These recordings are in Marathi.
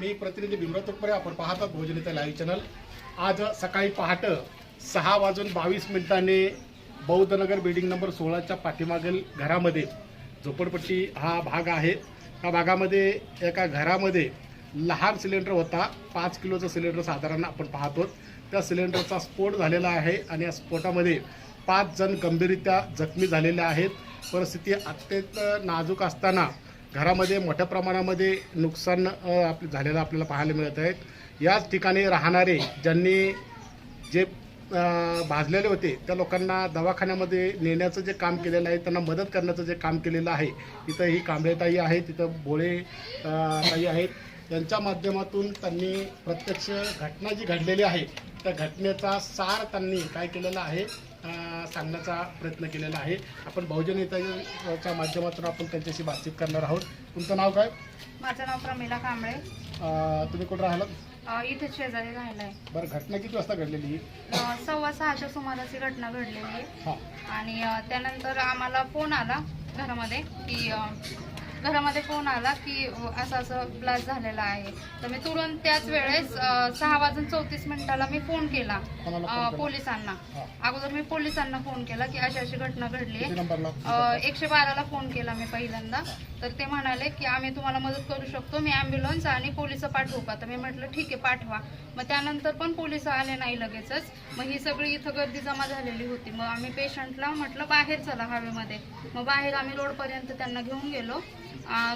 मी प्रतिनिधी भीमराव तुटपरे आपण पाहतात भोजनीचा लाईव्ह चॅनल आज सकाळी पहाट सहा वाजून बावीस मिनिटाने बौद्धनगर बिल्डिंग नंबर सोळाच्या पाठीमागील घरामध्ये झोपडपट्टी हा भाग आहे. त्या भागामध्ये एका घरामध्ये लहान सिलेंडर होता. पाच किलोचा सिलेंडर साधारण आपण पाहतो. त्या सिलेंडरचा स्फोट झालेला आहे आणि या स्फोटामध्ये पाच जण गंभीररित्या जखमी झालेले आहेत. परिस्थिती अत्यंत नाजूक असताना घरामध्ये मोठ्या प्रमाणामध्ये नुकसान आप झालेलं आपल्याला पाहायला मिळत आहेत. याच ठिकाणी राहणारे ज्यांनी जे भाजलेले होते त्या लोकांना दवाखान्यामध्ये नेण्याचं जे काम केलेलं आहे त्यांना मदत करण्याचं जे काम केलेलं आहे तिथं ही कांबळेताई आहे तिथं भोळे ताई आहेत. यांच्या माध्यमातून त्यांनी प्रत्यक्ष घटना जी घडलेली आहे त्या घटनेचा सार त्यांनी काय केलेला आहे सांगण्याचा प्रयत्न केलेला आहे. आपण बहुजन नेत्याच्या माध्यमातून आपण त्यांच्याशी बातचीत करणार आहोत. तुमचं नाव काय? माझं नाव प्रमिला कांबळे. अ, तुम्ही कुठं राहिलात? इथे शेजारी राहिला आहे बरं घटना किती वाजता घडलेली अ, सव्वा सहाच्या सुमारास ही घटना घडलेली आहे. हां. आणि अ, त्यानंतर आम्हाला फोन आला घरामध्ये की अ, घरामध्ये फोन आला की असं असं ब्लास्ट झालेला आहे? तर मी तुरंत त्याच वेळेस सहा वाजून चौतीस मिनिटाला मी फोन केला? पोलिसांना. अगोदर मी पोलिसांना फोन केला की अशी अशी घटना घडली एकशे बाराला फोन केला मी पहिल्यांदा. तर ते म्हणाले की आम्ही तुम्हाला मदत करू शकतो मी ॲम्ब्युलन्स आणि पोलीस पाठवू का? तर मी म्हटलं ठीक आहे पाठवा. मग त्यानंतर पण पोलीस आले नाही लगेचच. मग ही सगळी इथं गर्दी जमा झालेली होती. मग आम्ही पेशंटला म्हटलं बाहेर चला हवेमध्ये. मग बाहेर आम्ही रोडपर्यंत त्यांना घेऊन गेलो.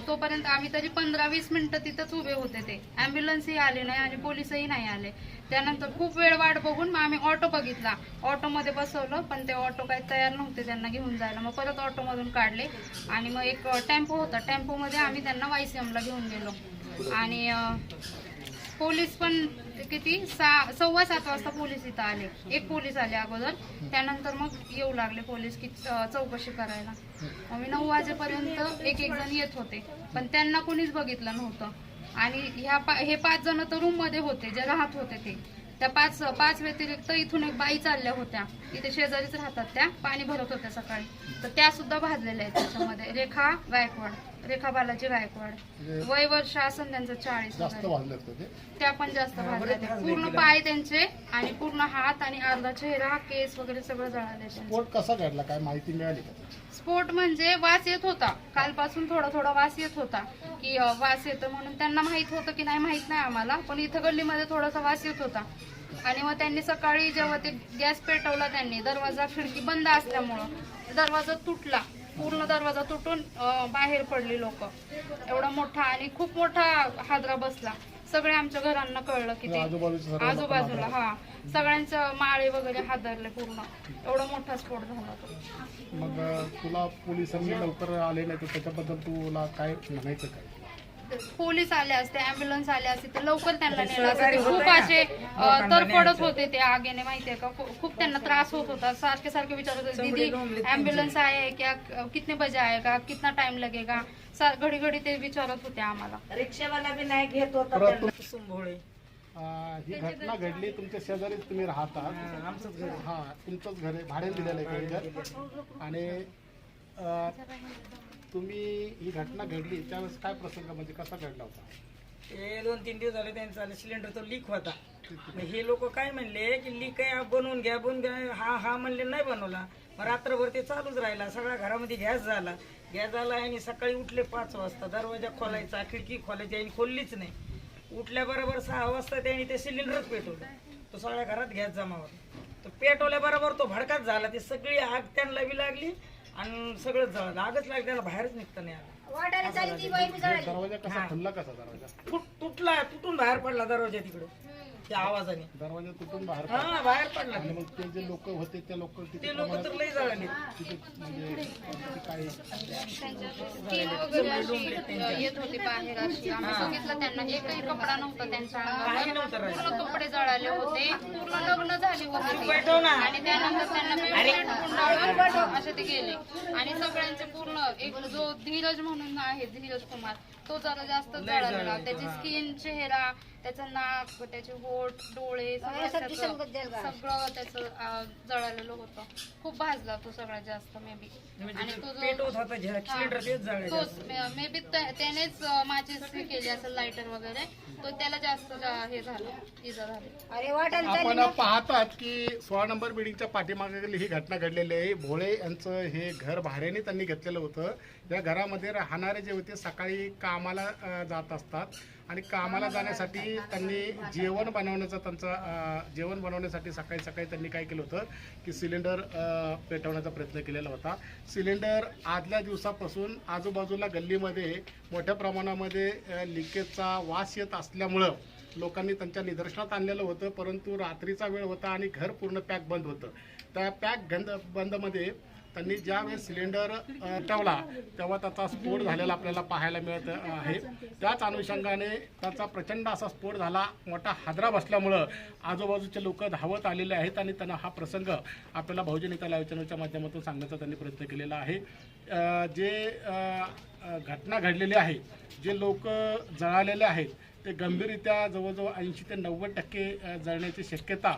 तोपर्यंत आम्ही तरी पंधरा वीस मिनिटं तिथंच उभे होते ते. ॲम्ब्युलन्सही आले नाही आणि पोलिसही नाही आले. त्यानंतर खूप वेळ वाट बघून मग आम्ही ऑटो बघितला. ऑटोमध्ये बसवलं पण ते ऑटो काही तयार नव्हते त्यांना घेऊन जायला. मग परत ऑटोमधून काढले. आणि मग एक टेम्पो होता. टेम्पोमध्ये आम्ही त्यांना वायसीएमला घेऊन गेलो. आणि पोलीस पण किती? सा सव्वा सात वाजता पोलीस इथं आले. एक पोलीस आले अगोदर. त्यानंतर मग येऊ लागले पोलीस की चौकशी करायला. आम्ही मी नऊ वाजेपर्यंत एक एक जण येत होते. पण त्यांना कोणीच बघितलं नव्हतं. आणि ह्या पा हे पाच जण तर रूममध्ये होते जे राहत होते ते. त्या पाच पाच व्यतिरिक्त इथून एक बाई चालल्या होत्या. इथे शेजारीच राहतात त्या. पाणी भरत होत्या सकाळी. तर त्या सुद्धा भाजलेल्या आहेत त्याच्यामध्ये. रेखा गायकवाड. रेखा बालाजी गायकवाड. वय वर्ष असेल त्यांचं चाळीस वगैरे. त्या पण जास्त भाजल्या पूर्ण पाय त्यांचे आणि पूर्ण हात आणि अर्धा चेहरा केस वगैरे सगळं जळाले त्यांचे. स्फोट कसा घडला? काय माहिती मिळाली का? स्फोट म्हणजे वास येत होता. कालपासून थोडा थोडा वास येत होता. की अ, वास येतो म्हणून त्यांना माहीत होतं की नाही माहीत नाही आम्हाला. पण इथं गल्लीमध्ये थोडासा वास येत होता. आणि मग त्यांनी सकाळी जेव्हा ते गॅस पेटवला त्यांनी दरवाजा खिडकी बंद असल्यामुळं दरवाजा तुटला. पूर्ण दरवाजा तुटून बाहेर पडली लोक. एवढा मोठा आणि खूप मोठा हादरा बसला. सगळे आमच्या घरांना कळलं की ते सर्व आजूबाजूला हा. सगळ्यांचं माळे वगैरे हादरले पूर्ण. एवढा मोठा स्फोट झाला तो. मग तुला पोलिसांनी लवकर आले नाही तर त्याच्याबद्दल तुला काय म्हणायचं काय? पोलीस आले असते अँब्युलन्स आले असते तर लवकर त्यांना नेलं असतं. ते खूप असे तरफडत होते ते आगेने माहितीये का? खूप त्यांना त्रास होत होता. सारखे सारखे विचारत होते दीदी अँब्युलन्स आहे क्या? कितने बजे आएगा कितना टाइम लगेगा? घडी घडी ते विचारत होते आम्हाला. रिक्षावाला बी नाही घेत होता सुंभोळे ही घटना घडली. तुमच्या शेजारीच तुम्ही राहता. हा तुमचंच घर आहे. भाड्याने दिलेलं आहे आणि तुम्ही ही घटना घडली त्यावेळेस काय प्रसंग म्हणजे कसा घडला होता? ते दोन तीन दिवस झाले त्यांचा सिलेंडर तो लीक होता. मग हे लोक काय म्हणले की लीक आहे बनवून घ्या बनवून घ्या हा हा म्हणले नाही बनवला. मग रात्रभर ते चालूच राहिला सगळ्या घरामध्ये गॅस झाला. गॅस झाला आणि सकाळी उठले पाच वाजता. दरवाजा खोलायचा खिडकी खोलायची आणि खोललीच नाही. उठल्याबरोबर सहा वाजता त्यांनी ते सिलेंडरच पेटवलं. तो सगळ्या घरात गॅस जमा होता तो पेटवल्याबरोबर तो भडकाच झाला. ती सगळी आग त्यांना बी लागली आणि सगळं जळलं आगच लागली त्याला बाहेरच निघता नाही आलं दरवाजा कसा खुल्ला कसा दरवाजा? तुट- तुटला तुटून बाहेर पडला दरवाजा तिकडे. त्या आवाजाने. दरवाजा तुटून बाहेर हा बाहेर पडला. आणि मग ते जे लोक होते त्या लोक ते लोक तर लई जळाले. तिथे म्हणजे किती काय स्किन वगैरे अशी येत होती बाहेर अशी आम्ही बघितलं त्यांना. एकही कपडा नव्हता त्यांच्या काही अंगावर नव्हतं राहिलं. पूर्ण कपडे जळाले होते. पूर्ण लग्न झाली होती ती. पेटव ना. आणि त्यानंतर त्यांना बेडशीट गुंडाळून असे ते गेले. आणि सगळ्यांचे पूर्ण एक जो धीरज म्हणून आहे धीरज कुमार तो जरा जास्त जळालेला. त्याची स्किन चेहरा त्याचं नाक त्याचे होठ डोळे सगळं त्याचं सगळं त्याचं अं, जळालेलं होतं. खूप भाजला तो सगळ्यात जास्त मे बी म्हणजे आणि तो तो जो- पेटवत होता सिलेंडर तेच जाळे तोच मे बी त्यानेच अं, माझी हे केली असेल लायटर वगैरे तो त्याला जास्त जा- हे झालं इजा झाली. आपण पाहतात की सोळा नंबर बिल्डिंगच्या पाठीमागे ही घटना घडलेली आहे. भोळे यांचं हे घर भाड्याने त्यांनी घेतलेलं होतं. या घरामध्ये राहणारे जे होते सकाळी कामाला जात असतात. आणि कामाला जाण्यासाठी त्यांनी जेवण बनवण्याचा त्यांचा जेवण बनवण्यासाठी सकाळी सकाळी त्यांनी काय केलं होतं की सिलेंडर पेटवण्याचा प्रयत्न केलेला होता. सिलेंडर आदल्या दिवसापासून आजूबाजूला गल्लीमध्ये मोठ्या प्रमाणामध्ये लिकेजचा वास येत असल्यामुळं लोकांनी त्यांच्या निदर्शनात आणलेलं होतं. परंतु रात्रीचा वेळ होता आणि घर पूर्ण पॅक बंद होतं. त्या पॅक गंद बंदमध्ये त्यांनी ज्या वेळेस सिलेंडर ठेवला तेव्हा त्याचा स्फोट झालेला आपल्याला पाहायला मिळत आहे. त्याच अनुषंगाने त्याचा प्रचंड असा स्फोट झाला. मोठा हादरा बसल्यामुळं आजूबाजूचे लोक धावत आलेले आहेत आणि त्यांना हा प्रसंग आपल्याला बहुजन हिता योजनेच्या माध्यमातून सांगण्याचा त्यांनी प्रयत्न केलेला आहे. जे घटना घडलेली आहे जे लोक जळालेले आहेत ते गंभीररित्या जवळजवळ ऐंशी ते नव्वद टक्के जळण्याची शक्यता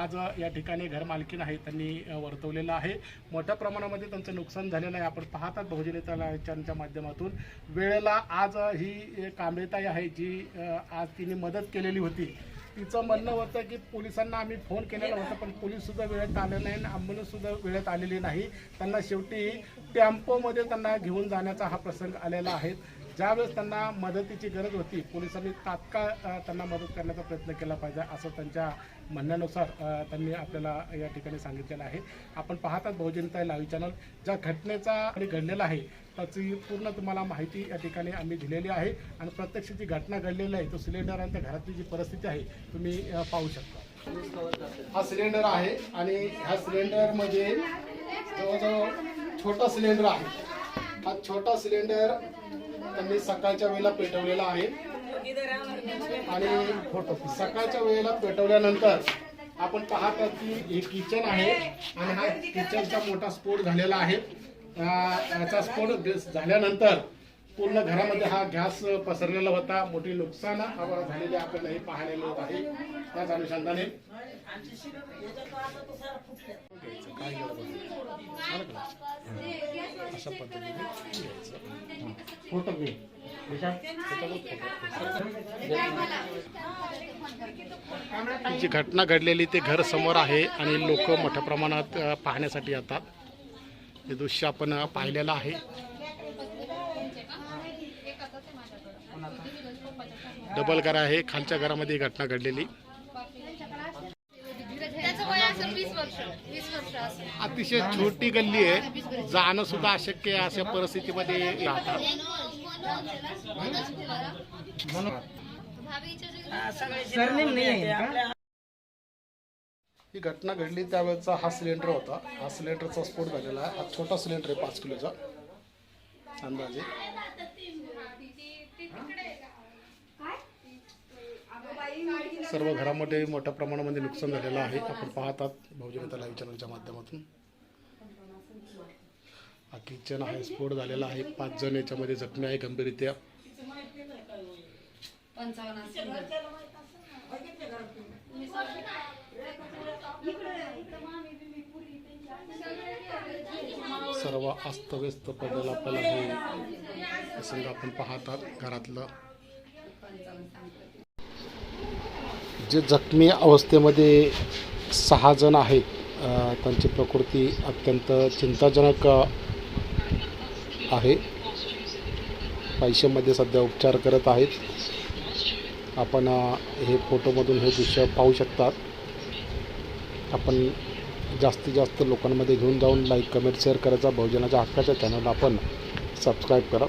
आज या ठिकाणी घरमालकीन आहे त्यांनी वर्तवलेलं आहे. मोठ्या प्रमाणामध्ये त्यांचं नुकसान झालेलं आहे. आपण पाहतात बहुजन बहुजनिताच्या माध्यमातून. वेळेला आज ही कांबळेताई आहे जी आज तिने मदत केलेली होती. तिचं म्हणणं होतं की पोलिसांना आम्ही फोन केलेला होता पण पोलीससुद्धा वेळेत आले नाही आणि ॲम्ब्युलन्ससुद्धा वेळेत आलेली नाही. त्यांना शेवटी टेम्पोमध्ये त्यांना घेऊन जाण्याचा हा प्रसंग आलेला आहे. ज्यावेळेस त्यांना मदतीची गरज होती पोलिसांनी तात्काळ त्यांना मदत करण्याचा प्रयत्न केला पाहिजे असं त्यांच्या म्हणण्यानुसार त्यांनी आपल्याला या ठिकाणी सांगितलेलं आहे. आपण पाहतात बहुजनता लाईव्ह चॅनल ज्या घटनेचा आणि घडलेला आहे त्याची पूर्ण तुम्हाला माहिती या ठिकाणी आम्ही दिलेली आहे. आणि प्रत्यक्ष जी घटना घडलेली आहे तो सिलेंडर आणि त्या घरातली जी परिस्थिती आहे तुम्ही पाहू शकता. हा सिलेंडर आहे आणि ह्या सिलेंडरमध्ये जवळजवळ छोटा सिलेंडर आहे. हा छोटा सिलेंडर त्यांनी सकाळच्या वेळेला पेटवलेला आहे. आणि सकाळच्या वेळेला पेटवल्यानंतर आपण पाहता की हे किचन आहे आणि हा किचनचा मोठा स्फोट झालेला आहे. याचा स्फोट झाल्यानंतर पूर्ण घरामध्ये हा गॅस पसरलेला होता. मोठी नुकसान आम्हाला झालेली आपल्याला हे पाहायला मिळत आहे. त्याच अनुषंगाने अशा पद्धतीने फोटो घे. जी घटना घडलेली ते घर समोर आहे आणि लोक मोठ्या प्रमाणात पाहण्यासाठी येतात. हे दृश्य आपण पाहिलेलं आहे. डबल घर आहे. खालच्या घरामध्ये ही घटना घडलेली. अतिशय छोटी गल्ली आहे. जाणं सुद्धा अशक्य आहे अशा परिस्थितीमध्ये राहतात. ही घटना घडली त्यावेळेचा हा सिलेंडर होता. हा सिलेंडरचा स्फोट झालेला आहे. हा छोटा सिलेंडर आहे पाच किलोचा. अंदाजे. सर्व घरामध्ये मोठ्या प्रमाणामध्ये नुकसान झालेलं आहे. आपण पाहतात बहुजनता लाईव्ह चॅनलच्या माध्यमातून. हा किचन आहे स्फोट झालेला आहे. पाच जण याच्यामध्ये जखमी आहे गंभीररित्या. सर्व अस्तव्यस्त पडलेलं आपल्याला हे प्रसंग आपण पाहतात घरातलं. जे जखमी अवस्थेमध्ये सहा जण आहेत त्यांची प्रकृती अत्यंत चिंताजनक आहे. पैशामध्ये सध्या उपचार करत आहेत. आपण हे फोटोमधून हे दृश्य पाहू शकतात. आपण जास्तीत जास्त लोकांमध्ये घेऊन जाऊन लाईक कमेंट शेअर करायचा. बहुजनाच्या हक्काच्या चॅनलला आपण सबस्क्राईब करा.